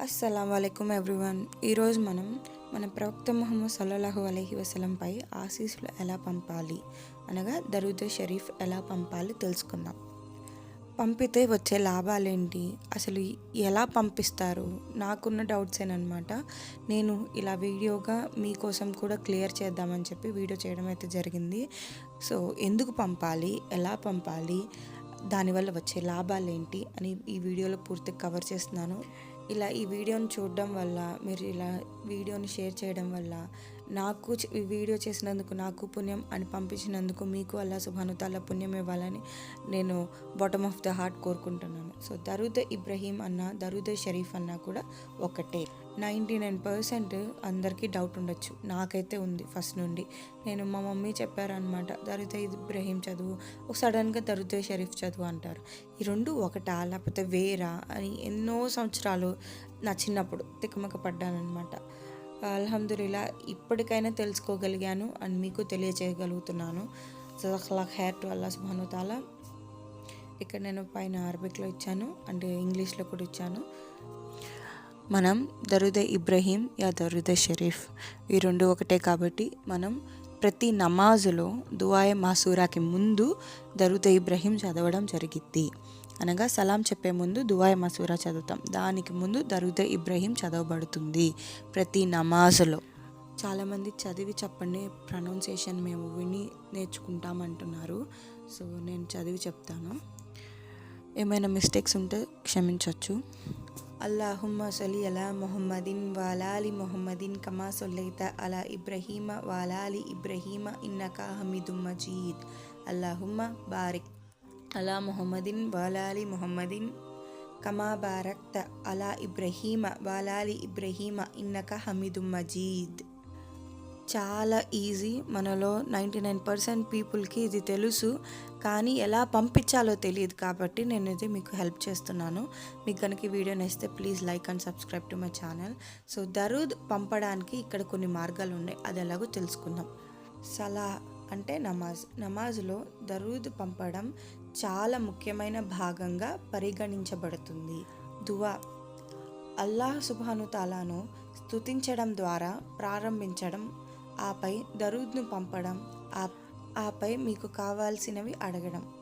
అస్సలం వలైకుమ్ ఎవ్రీవన్. ఈరోజు మనం మన ప్రవక్త ముహమ్మద్ సల్లల్లాహు అలహి వసలంపై ఆశీస్సులు ఎలా పంపాలి? అనగా దరూద్ షరీఫ్ ఎలా పంపాలి తెలుసుకుందాం. పంపితే వచ్చే లాభాలేంటి? అసలు ఎలా పంపిస్తారు? నాకున్న డౌట్స్ ఏనమాట నేను ఇలా వీడియోగా మీకోసం కూడా క్లియర్ చేద్దామని చెప్పి వీడియో చేయడం అయితే జరిగింది. సో ఎందుకు పంపాలి? ఎలా పంపాలి? దానివల్ల వచ్చే లాభాలు ఏంటి అని ఈ వీడియోలో పూర్తిగా కవర్ చేస్తున్నాను. ఇలా ఈ వీడియోని చూడడం వల్ల మీరు ఇలా వీడియోని షేర్ చేయడం వల్ల నాకు ఈ వీడియో చేసినందుకు నాకు పుణ్యం అని పంపించినందుకు మీకు అల్లా సుభానుతాల పుణ్యం ఇవ్వాలని నేను బాటమ్ ఆఫ్ ద హార్ట్ కోరుకుంటున్నాను. సో దరుద ఇబ్రహీం అన్న దరుద షరీఫ్ అన్న కూడా ఒకటే. నైంటీ నైన్ పర్సెంట్ అందరికీ డౌట్ ఉండొచ్చు. నాకైతే ఉంది ఫస్ట్ నుండి. నేను మా మమ్మీ చెప్పారనమాట దరుద ఇబ్రహీం చదువు ఒక సడన్గా దరుద షరీఫ్ చదువు అంటారు. ఈ రెండు ఒకటా? లేకపోతే వేరా? అని ఎన్నో సంవత్సరాలు నా చిన్నప్పుడు తికమక పడ్డానమాట అల్హమ్దుల్లా ఇప్పటికైనా తెలుసుకోగలిగాను అని మీకు తెలియజేయగలుగుతున్నాను జజాక్లా హెయిర్ టు అల్లా సుబ్హాను తాలా ఇక్కడ నేను పైన అరబిక్లో ఇచ్చాను అండ్ ఇంగ్లీష్లో కూడా ఇచ్చాను. మనం దరుద ఇబ్రహీం యా దరుద షరీఫ్. ఈ రెండు ఒకటే కాబట్టి మనం ప్రతి నమాజులో దువాయ మాసూరాకి ముందు దరుద ఇబ్రహీం చదవడం జరిగిద్ది. అనగా సలాం చెప్పే ముందు దువాయ మసూరా చదువుతాం. దానికి ముందు దరుద ఇబ్రహీం చదవబడుతుంది ప్రతి నమాజులో. చాలామంది చదివి చెప్పండి ప్రొనౌన్సియేషన్ మేము విని నేర్చుకుంటామంటున్నారు. సో నేను చదివి చెప్తాను. ఏమైనా మిస్టేక్స్ ఉంటే క్షమించవచ్చు அல்லாஹும்ம சொல்லி அலா முஹம்மதின் வாலாலி முஹம்மதின் கமா சொல்லைத்த அலா இப்ரஹீம வாலாலி இப்ரஹீம இன்னகா ஹமீதும் மஜீத். அல்லாஹும்ம பாரிக். அலா முஹம்மதின் வாலாலி முஹம்மதின் கமா பாரக்த அலா இப்ரஹீம வாலாலி இப்ரஹீம இன்னகா ஹமீதும் மஜீத். చాలా ఈజీ మనలో నైంటీ నైన్ పర్సెంట్ పీపుల్కి ఇది తెలుసు. కానీ ఎలా పంపించాలో తెలియదు కాబట్టి నేను ఇది మీకు హెల్ప్ చేస్తున్నాను. మీకు కనుక ఈ వీడియో నచ్చితే please like and subscribe to my channel so దరూద్ పంపడానికి ఇక్కడ కొన్ని మార్గాలు ఉన్నాయి. అది ఎలాగో తెలుసుకుందాం. సలా అంటే నమాజ్. నమాజ్లో దరూద్ పంపడం చాలా ముఖ్యమైన భాగంగా పరిగణించబడుతుంది. దువా. అల్లాహ్ సుభాను తాలాను స్తుతించడం ద్వారా ప్రారంభించడం ఆపై దరూద్ను పంపడం ఆపై మీకు కావాల్సినవి అడగడం.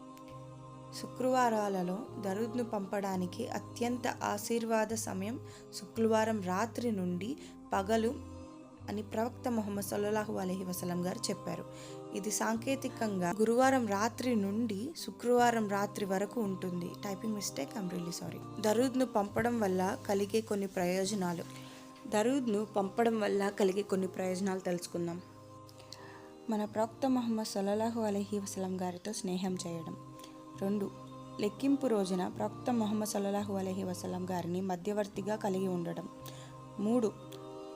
శుక్రవారాలలో దరుద్ను పంపడానికి అత్యంత ఆశీర్వాద సమయం శుక్రవారం రాత్రి నుండి పగలు అని ప్రవక్త మొహమ్మద్ సల్లాహు అలహి వసలం గారు చెప్పారు. ఇది సాంకేతికంగా గురువారం రాత్రి నుండి శుక్రవారం రాత్రి వరకు ఉంటుంది. Typing mistake I'm really sorry దరుద్ను పంపడం వల్ల కలిగే కొన్ని ప్రయోజనాలు. దరూద్ను పంపడం వల్ల కలిగే కొన్ని ప్రయోజనాలు తెలుసుకుందాం. మన ప్రవక్త మహమ్మద్ సల్లల్లాహు అలహి వసలం గారితో స్నేహం చేయడం. రెండు లెక్కింపు రోజున ప్రవక్త మొహమ్మద్ సల్లల్లాహు అలహి వసలం గారిని మధ్యవర్తిగా కలిగి ఉండడం. మూడు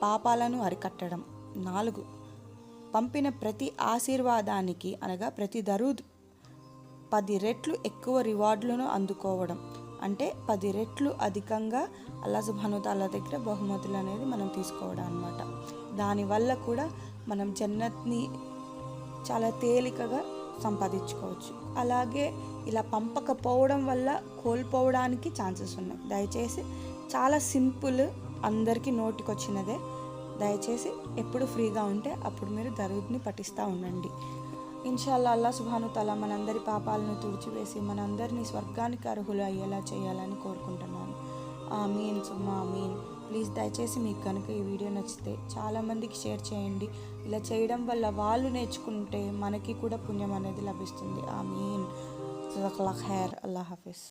పాపాలను అరికట్టడం. నాలుగు పంపిన ప్రతి ఆశీర్వాదానికి అనగా ప్రతి దరూద్ పది రెట్లు ఎక్కువ రివార్డులను అందుకోవడం. అంటే పది రెట్లు అధికంగా అల్లా సుభానుతాల దగ్గర బహుమతులు అనేది మనం తీసుకోవడం అనమాట దానివల్ల కూడా మనం జన్నత్ని చాలా తేలికగా సంపాదించుకోవచ్చు. అలాగే ఇలా పంపకపోవడం వల్ల కోల్పోవడానికి ఛాన్సెస్ ఉన్నాయి. దయచేసి చాలా సింపుల్ అందరికీ నోటికొచ్చినదే. దయచేసి ఎప్పుడు ఫ్రీగా ఉంటే అప్పుడు మీరు దరుద్ని పఠిస్తూ ఉండండి. ఇన్షాల్లా అల్లా సుభాను తల మనందరి పాపాలను తుడిచివేసి మనందరినీ స్వర్గానికి అర్హులు అయ్యేలా చేయాలని కోరుకుంటున్నాను. ఆమీన్ సుమ్మా ఆమీన్. ప్లీజ్ దయచేసి మీకు కనుక ఈ వీడియో నచ్చితే చాలామందికి షేర్ చేయండి. ఇలా చేయడం వల్ల వాళ్ళు నేర్చుకుంటే మనకి కూడా పుణ్యం అనేది లభిస్తుంది. ఆమీన్. జజాకల్లాహ్ ఖైర్. అల్లాహ్ హాఫీస్